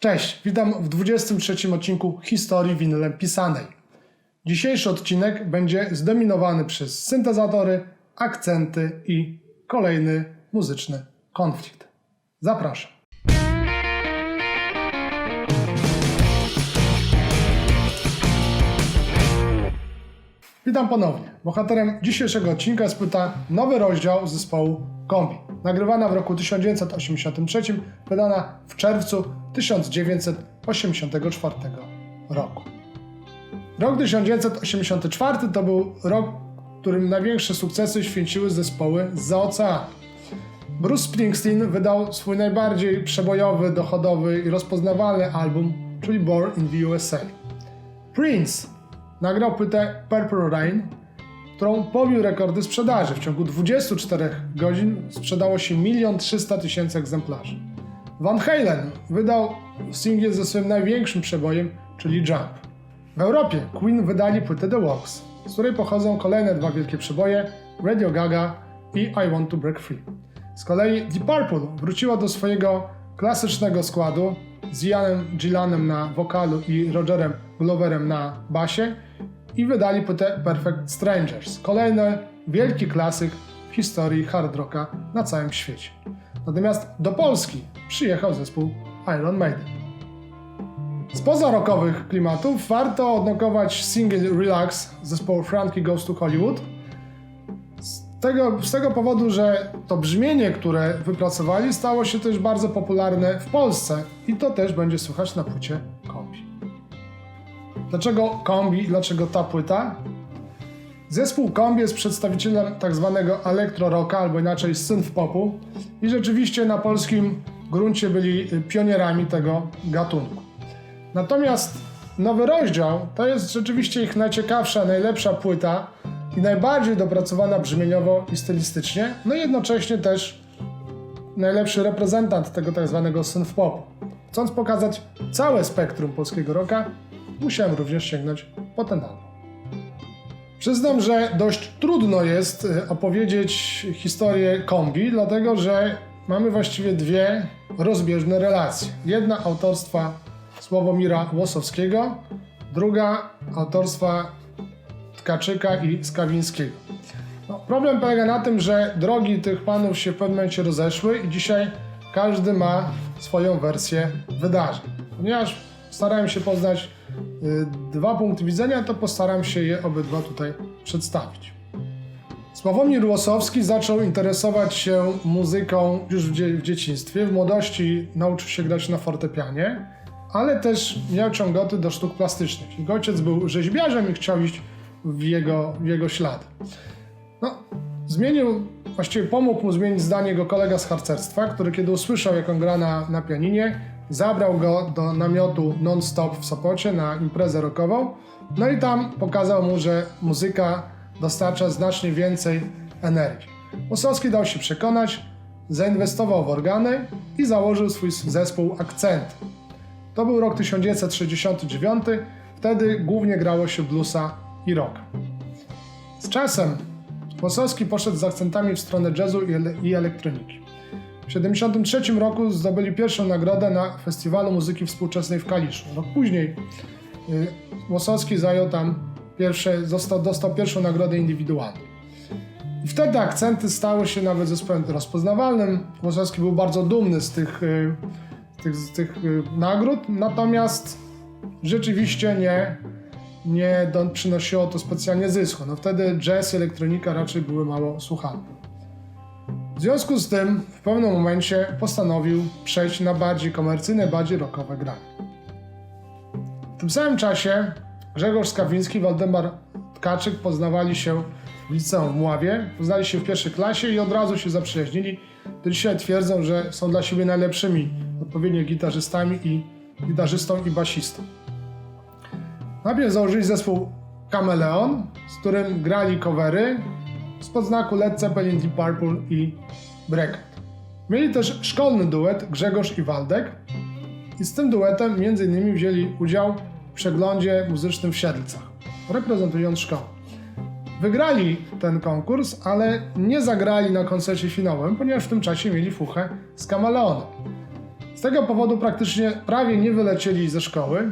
Cześć, witam w 23 odcinku Historii winylem pisanej. Dzisiejszy odcinek będzie zdominowany przez syntezatory, akcenty i kolejny muzyczny konflikt. Zapraszam. Witam ponownie. Bohaterem dzisiejszego odcinka jest płyta Nowy rozdział zespołu Kombi. Nagrywana w roku 1983, wydana w czerwcu 1984 roku. Rok 1984 to był rok, w którym największe sukcesy święciły zespoły z oceanu. Bruce Springsteen wydał swój najbardziej przebojowy, dochodowy i rozpoznawalny album, czyli Born in the USA. Prince nagrał płytę Purple Rain, którą pobił rekordy sprzedaży. W ciągu 24 godzin sprzedało się 1 300 tysięcy egzemplarzy. Van Halen wydał singiel ze swoim największym przebojem, czyli Jump. W Europie Queen wydali płytę The Walks, z której pochodzą kolejne dwa wielkie przeboje Radio Gaga i I Want to Break Free. Z kolei Deep Purple wróciła do swojego klasycznego składu z Ianem Gillanem na wokalu i Rogerem Gloverem na basie i wydali płytę Perfect Strangers. Kolejny wielki klasyk w historii hard rocka na całym świecie. Natomiast do Polski przyjechał zespół Iron Maiden. Spoza rockowych klimatów warto odnotować single Relax zespołu Frankie Goes to Hollywood. Z tego, z tego powodu, że to brzmienie, które wypracowali, stało się też bardzo popularne w Polsce i to też będzie słychać na płycie Kombi. Dlaczego Kombi dlaczego ta płyta? Zespół Kombi jest przedstawicielem tak zwanego elektro-rocka, albo inaczej synth-popu i rzeczywiście na polskim gruncie byli pionierami tego gatunku. Natomiast nowy rozdział to jest rzeczywiście ich najciekawsza, najlepsza płyta i najbardziej dopracowana brzmieniowo i stylistycznie, no i jednocześnie też najlepszy reprezentant tego tak zwanego synth-popu. Chcąc pokazać całe spektrum polskiego rocka, musiałem również sięgnąć po ten album. Przyznam, że dość trudno jest y, opowiedzieć historię kombi, dlatego że mamy właściwie dwie rozbieżne relacje. Jedna autorstwa Sławomira Łosowskiego, druga autorstwa Tkaczyka i Skawińskiego. No, problem polega na tym, że drogi tych panów się w pewnym momencie rozeszły i dzisiaj każdy ma swoją wersję wydarzeń. Ponieważ starałem się poznać dwa punkty widzenia, to postaram się je obydwa tutaj przedstawić. Sławomir Łosowski zaczął interesować się muzyką już w, dzie- w dzieciństwie. W młodości nauczył się grać na fortepianie, ale też miał ciągoty do sztuk plastycznych. Jego ojciec był rzeźbiarzem i chciał iść w jego, w jego ślady. No, zmienił, właściwie pomógł mu zmienić zdanie jego kolega z harcerstwa, który kiedy usłyszał, jak on gra na, na pianinie, zabrał go do namiotu non-stop w Sopocie na imprezę rockową. No i tam pokazał mu, że muzyka dostarcza znacznie więcej energii. Łosowski dał się przekonać, zainwestował w organy i założył swój zespół Akcenty. To był rok 1969, wtedy głównie grało się bluesa i rock. Z czasem Łosowski poszedł z akcentami w stronę jazzu i elektroniki. W 1973 roku zdobyli pierwszą nagrodę na Festiwalu Muzyki Współczesnej w Kaliszu. Rok później y, Łosowski zajął tam pierwsze, został, dostał pierwszą nagrodę indywidualną. I wtedy akcenty stały się nawet zespołem rozpoznawalnym. Łosowski był bardzo dumny z tych, y, z tych, z tych y, nagród, natomiast rzeczywiście nie, nie przynosiło to specjalnie zysku. No wtedy jazz i elektronika raczej były mało słuchane. W związku z tym w pewnym momencie postanowił przejść na bardziej komercyjne, bardziej rockowe granie. W tym samym czasie Grzegorz Skawiński i Waldemar Tkaczyk poznawali się w liceum w Mławie, poznali się w pierwszej klasie i od razu się zaprzyjaźnili. Do dzisiaj twierdzą, że są dla siebie najlepszymi odpowiednio gitarzystami i gitarzystą i basistą. Najpierw założyli zespół Kameleon, z którym grali covery spod znaku Led Zeppelin, Deep Purple i Breakout. Mieli też szkolny duet Grzegorz i Waldek i z tym duetem m.in. wzięli udział w przeglądzie muzycznym w Siedlcach, reprezentując szkołę. Wygrali ten konkurs, ale nie zagrali na koncercie finałowym, ponieważ w tym czasie mieli fuchę z Kameleonem. Z tego powodu praktycznie prawie nie wylecieli ze szkoły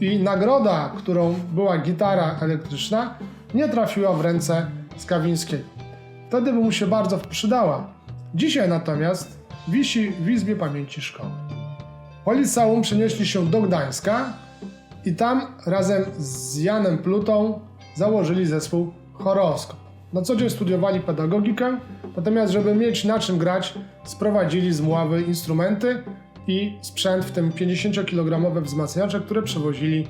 i nagroda, którą była gitara elektryczna, nie trafiła w ręce Skawińskiego. Wtedy by mu się bardzo przydała. Dzisiaj natomiast wisi w Izbie Pamięci Szkoły. Po liceum przenieśli się do Gdańska i tam razem z Janem Plutą założyli zespół Horoskop. Na co dzień studiowali pedagogikę, natomiast żeby mieć na czym grać, sprowadzili z Mławy instrumenty i sprzęt, w tym 50-kilogramowe wzmacniacze, które przewozili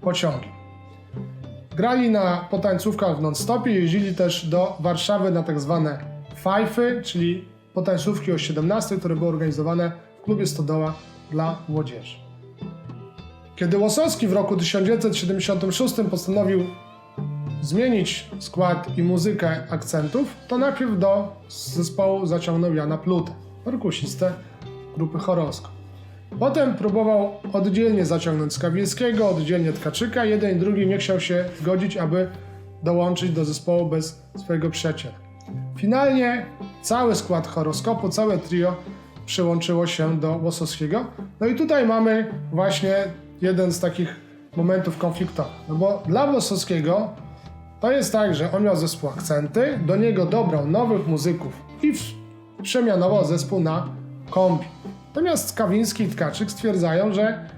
pociągiem. Grali na potańcówkach w non-stopie, jeździli też do Warszawy na tak zwane fajfy, czyli potańcówki o 17, które były organizowane w klubie Stodoła dla młodzieży. Kiedy Łosowski w roku 1976 postanowił zmienić skład i muzykę akcentów, to najpierw do zespołu zaciągnął Jana Plutę, perkusistę grupy Horoskop. Potem próbował oddzielnie zaciągnąć Skawińskiego, oddzielnie Tkaczyka. Jeden i drugi nie chciał się zgodzić, aby dołączyć do zespołu bez swojego przyjaciela. Finalnie cały skład horoskopu, całe trio przyłączyło się do Łosowskiego. No i tutaj mamy właśnie jeden z takich momentów konfliktowych. No bo dla Łosowskiego to jest tak, że on miał zespół akcenty, do niego dobrał nowych muzyków i przemianował zespół na kombi. Natomiast Kawiński i Tkaczyk stwierdzają, że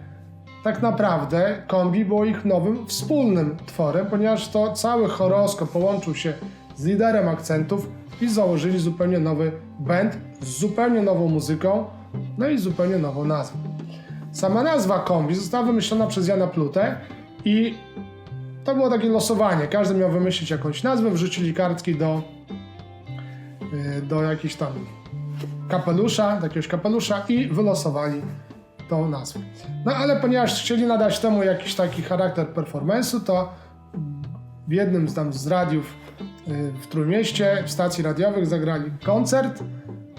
tak naprawdę kombi było ich nowym wspólnym tworem, ponieważ to cały horoskop połączył się z liderem akcentów i założyli zupełnie nowy band z zupełnie nową muzyką, no i zupełnie nową nazwą. Sama nazwa kombi została wymyślona przez Jana Plutę i to było takie losowanie. Każdy miał wymyślić jakąś nazwę, wrzucili kartki do, yy, do jakiejś tam kapelusza, do jakiegoś kapelusza i wylosowali tą nazwę. No ale ponieważ chcieli nadać temu jakiś taki charakter performance'u, to w jednym z tam z radiów yy, w Trójmieście, w stacji radiowych zagrali koncert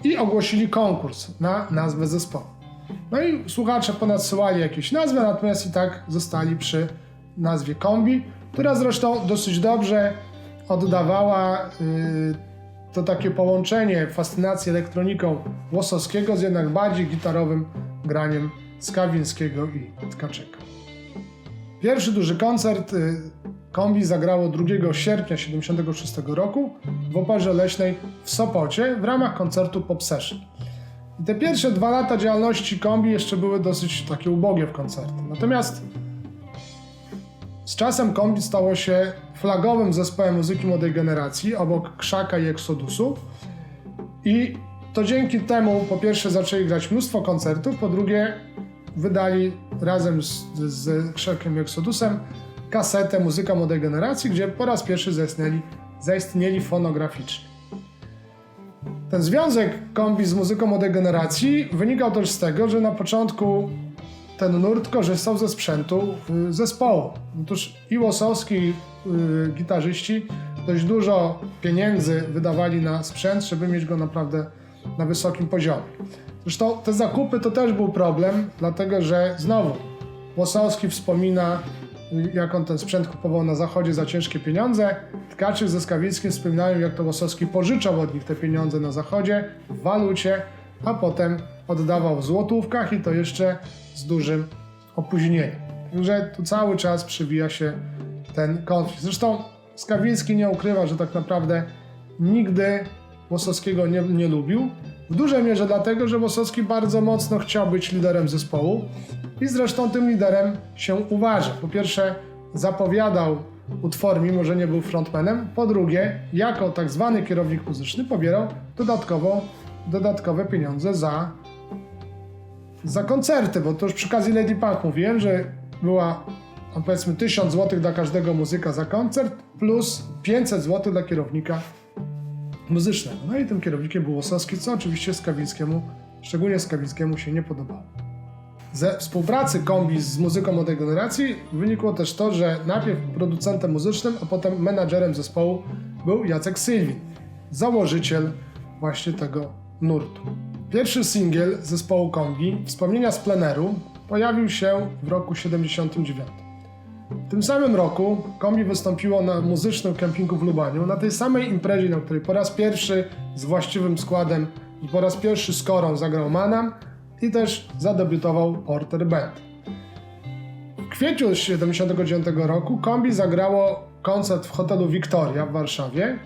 i ogłosili konkurs na nazwę zespołu. No i słuchacze ponadsyłali jakieś nazwy, natomiast i tak zostali przy nazwie Kombi, która zresztą dosyć dobrze oddawała yy, to takie połączenie fascynacji elektroniką Łosowskiego z jednak bardziej gitarowym graniem Skawińskiego i Tkaczyka. Pierwszy duży koncert y, Kombi zagrało 2 sierpnia 1976 roku w Operze Leśnej w Sopocie w ramach koncertu Pop Session. I te pierwsze dwa lata działalności Kombi jeszcze były dosyć takie ubogie w koncerty. Natomiast z czasem Kombi stało się flagowym zespołem muzyki młodej generacji obok Krzaka i Exodusu. I to dzięki temu po pierwsze zaczęli grać mnóstwo koncertów, po drugie wydali razem z, z Krzakiem i Exodusem kasetę Muzyka młodej generacji, gdzie po raz pierwszy zaistnieli, zaistnieli fonograficznie. Ten związek kombi z muzyką młodej generacji wynikał też z tego, że na początku ten nurt korzystał ze sprzętu y, zespołu. Otóż i Łosowski, y, gitarzyści dość dużo pieniędzy wydawali na sprzęt, żeby mieć go naprawdę na wysokim poziomie. Zresztą te zakupy to też był problem, dlatego że znowu Łosowski wspomina, y, jak on ten sprzęt kupował na zachodzie za ciężkie pieniądze. Tkaczyk ze Skawickim wspominają, jak to Łosowski pożyczał od nich te pieniądze na zachodzie w walucie, a potem oddawał w złotówkach i to jeszcze z dużym opóźnieniem. Także tu cały czas przywija się ten konflikt. Zresztą Skawiński nie ukrywa, że tak naprawdę nigdy Łosowskiego nie, nie lubił. W dużej mierze dlatego, że Łosowski bardzo mocno chciał być liderem zespołu i zresztą tym liderem się uważa. Po pierwsze zapowiadał utwory, mimo że nie był frontmanem. Po drugie, jako tak zwany kierownik muzyczny pobierał dodatkowo, dodatkowe pieniądze za za koncerty, bo to już przy okazji Lady Punk mówiłem, że była no powiedzmy 1000 zł dla każdego muzyka za koncert plus 500 zł dla kierownika muzycznego. No i tym kierownikiem był Łosowski, co oczywiście Skawińskiemu, szczególnie Skawińskiemu się nie podobało. Ze współpracy kombi z muzyką młodej generacji wynikło też to, że najpierw producentem muzycznym, a potem menadżerem zespołu był Jacek Sylwin, założyciel właśnie tego nurtu. Pierwszy singiel zespołu Kombi, Wspomnienia z pleneru, pojawił się w roku 79. W tym samym roku Kombi wystąpiło na muzycznym kempingu w Lubaniu, na tej samej imprezie, na której po raz pierwszy z właściwym składem i po raz pierwszy z korą zagrał Manam i też zadebiutował Porter Band. W kwietniu 1979 roku Kombi zagrało koncert w hotelu Victoria w Warszawie.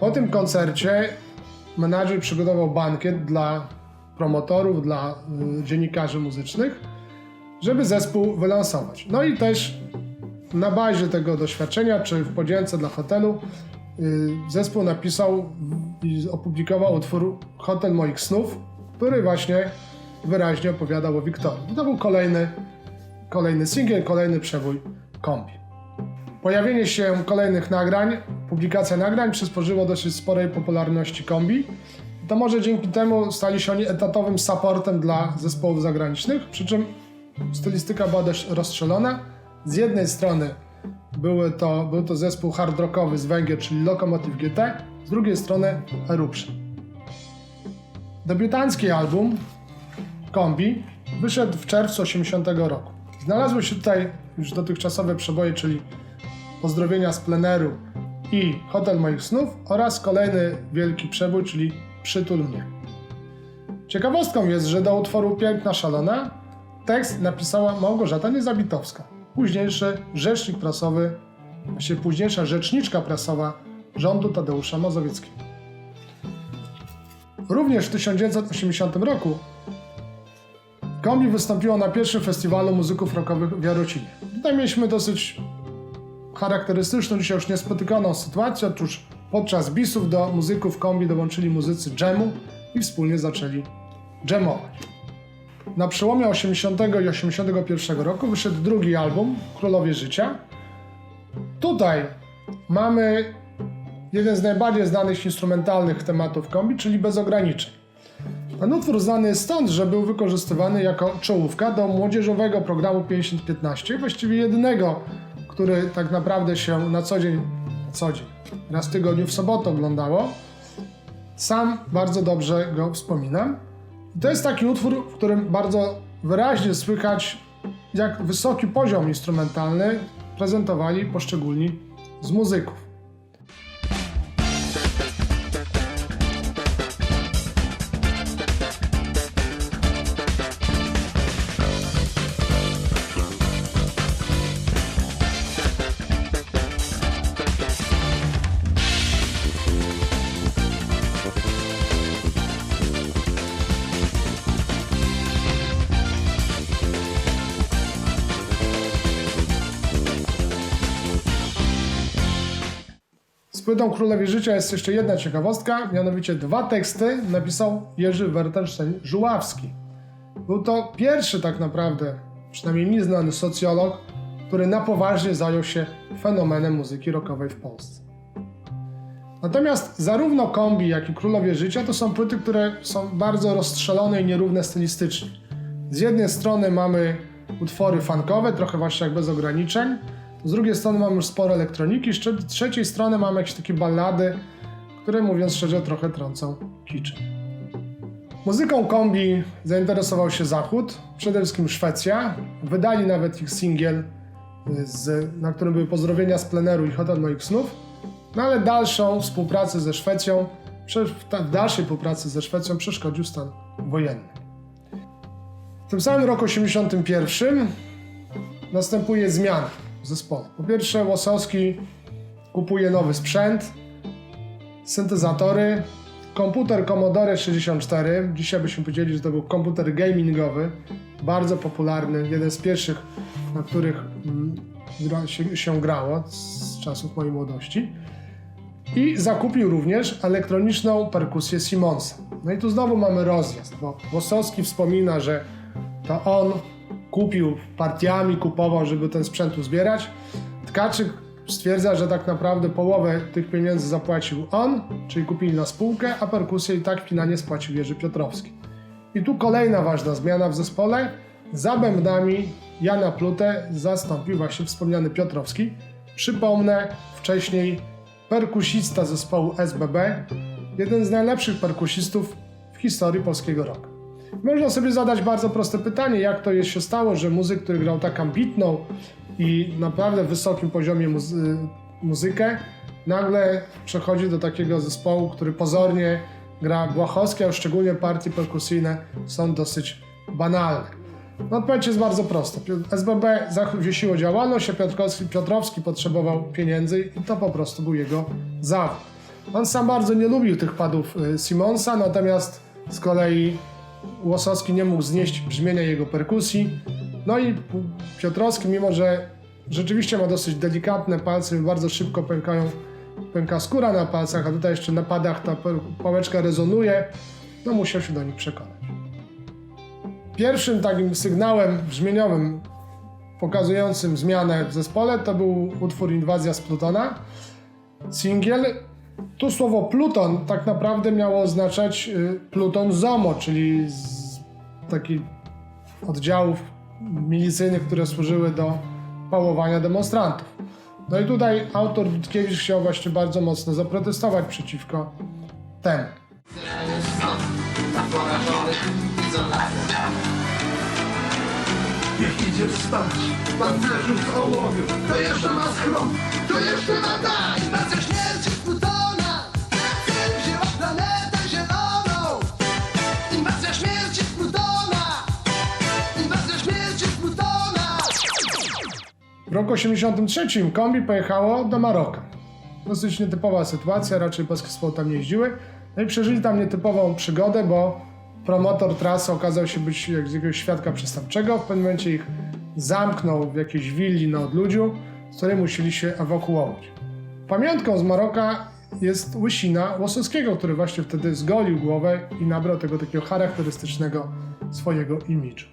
Po tym koncercie menadżer przygotował bankiet dla promotorów, dla y, dziennikarzy muzycznych, żeby zespół wylansować. No i też na bazie tego doświadczenia, czy w podzięce dla hotelu, y, zespół napisał i opublikował utwór Hotel Moich Snów, który właśnie wyraźnie opowiadał o Wiktorii. To był kolejny, kolejny singiel, kolejny przebój kombi. Pojawienie się kolejnych nagrań, publikacja nagrań przysporzyło dosyć sporej popularności kombi. To może dzięki temu stali się oni etatowym supportem dla zespołów zagranicznych, przy czym stylistyka była dość rozstrzelona. Z jednej strony były to, był to zespół hard rockowy z Węgier, czyli Lokomotiv GT, z drugiej strony Eruption. Debiutancki album Kombi wyszedł w czerwcu 80 roku. Znalazły się tutaj już dotychczasowe przeboje, czyli Pozdrowienia z pleneru i Hotel moich snów oraz kolejny wielki przebój, czyli Przytul mnie. Ciekawostką jest, że do utworu Piękna Szalona tekst napisała Małgorzata Niezabitowska, późniejszy rzecznik prasowy, późniejsza rzeczniczka prasowa rządu Tadeusza Mazowieckiego. Również w 1980 roku Kombi wystąpiło na pierwszym festiwalu muzyków rockowych w Jarocinie. Tutaj mieliśmy dosyć charakterystyczną, dzisiaj już niespotykaną sytuację. Otóż podczas bisów do muzyków kombi dołączyli muzycy jamu i wspólnie zaczęli jamować. Na przełomie 80 i 81 roku wyszedł drugi album, Królowie Życia. Tutaj mamy jeden z najbardziej znanych instrumentalnych tematów kombi, czyli Bez ograniczeń. Ten utwór znany jest stąd, że był wykorzystywany jako czołówka do młodzieżowego programu 5015, właściwie jedynego który tak naprawdę się na co dzień, na co dzień, raz w tygodniu w sobotę oglądało. Sam bardzo dobrze go wspominam. I to jest taki utwór, w którym bardzo wyraźnie słychać, jak wysoki poziom instrumentalny prezentowali poszczególni z muzyków. Płytą Królowie Życia jest jeszcze jedna ciekawostka, mianowicie dwa teksty napisał Jerzy Wertelsztein-Żuławski. Był to pierwszy tak naprawdę, przynajmniej mi znany socjolog, który na poważnie zajął się fenomenem muzyki rockowej w Polsce. Natomiast zarówno Kombi, jak i Królowie Życia to są płyty, które są bardzo rozstrzelone i nierówne stylistycznie. Z jednej strony mamy utwory funkowe, trochę właśnie jak bez ograniczeń, z drugiej strony mamy już sporo elektroniki, z trzeciej strony mamy jakieś takie ballady, które mówiąc szczerze trochę trącą kiczem. Muzyką kombi zainteresował się Zachód, przede wszystkim Szwecja. Wydali nawet ich singiel, z, na którym były pozdrowienia z pleneru i Hotel Moich Snów. No ale dalszą współpracę ze Szwecją, w dalszej współpracy ze Szwecją przeszkodził stan wojenny. W tym samym roku 81 następuje zmiana w zespole. Po pierwsze, Łosowski kupuje nowy sprzęt, syntezatory, komputer Commodore 64. Dzisiaj byśmy powiedzieli, że to był komputer gamingowy, bardzo popularny, jeden z pierwszych, na których mm, gra, się, się grało z czasów mojej młodości. I zakupił również elektroniczną perkusję Simonsa. No i tu znowu mamy rozjazd, bo Łosowski wspomina, że to on kupił partiami, kupował, żeby ten sprzęt uzbierać. Tkaczyk stwierdza, że tak naprawdę połowę tych pieniędzy zapłacił on, czyli kupili na spółkę, a perkusję i tak finalnie spłacił Jerzy Piotrowski. I tu kolejna ważna zmiana w zespole. Za bębnami Jana Plutę zastąpił właśnie wspomniany Piotrowski. Przypomnę, wcześniej perkusista zespołu SBB, jeden z najlepszych perkusistów w historii polskiego roku. Można sobie zadać bardzo proste pytanie, jak to się stało, że muzyk, który grał tak ambitną i naprawdę wysokim poziomie muzy muzykę, nagle przechodzi do takiego zespołu, który pozornie gra błahowskie, a szczególnie partie perkusyjne są dosyć banalne. No odpowiedź jest bardzo prosta. SBB zawiesiło działalność, a Piotrkowski, Piotrowski potrzebował pieniędzy i to po prostu był jego zawód. On sam bardzo nie lubił tych padów y, Simonsa, natomiast z kolei Łosowski nie mógł znieść brzmienia jego perkusji. No i Piotrowski, mimo że rzeczywiście ma dosyć delikatne palce bardzo szybko pękają, pęka skóra na palcach, a tutaj jeszcze na padach ta pałeczka rezonuje, no musiał się do nich przekonać. Pierwszym takim sygnałem brzmieniowym pokazującym zmianę w zespole to był utwór Inwazja z Plutona. Singiel. Tu słowo Pluton tak naprawdę miało oznaczać y, Pluton Zomo, czyli z takich oddziałów milicyjnych, które służyły do pałowania demonstrantów. No i tutaj autor Dudkiewicz chciał właśnie bardzo mocno zaprotestować przeciwko temu. Niech pancerzu z ołowiu To jeszcze ma schron, to jeszcze ma roku 83 kombi pojechało do Maroka. Dosyć nietypowa sytuacja, raczej zespoły tam nie jeździły. No i przeżyli tam nietypową przygodę, bo promotor trasy okazał się być jak z jakiegoś świadka przestępczego. W pewnym momencie ich zamknął w jakiejś willi na odludziu, z której musieli się ewakuować. Pamiątką z Maroka jest łysina Łosowskiego, który właśnie wtedy zgolił głowę i nabrał tego takiego charakterystycznego swojego imidżu.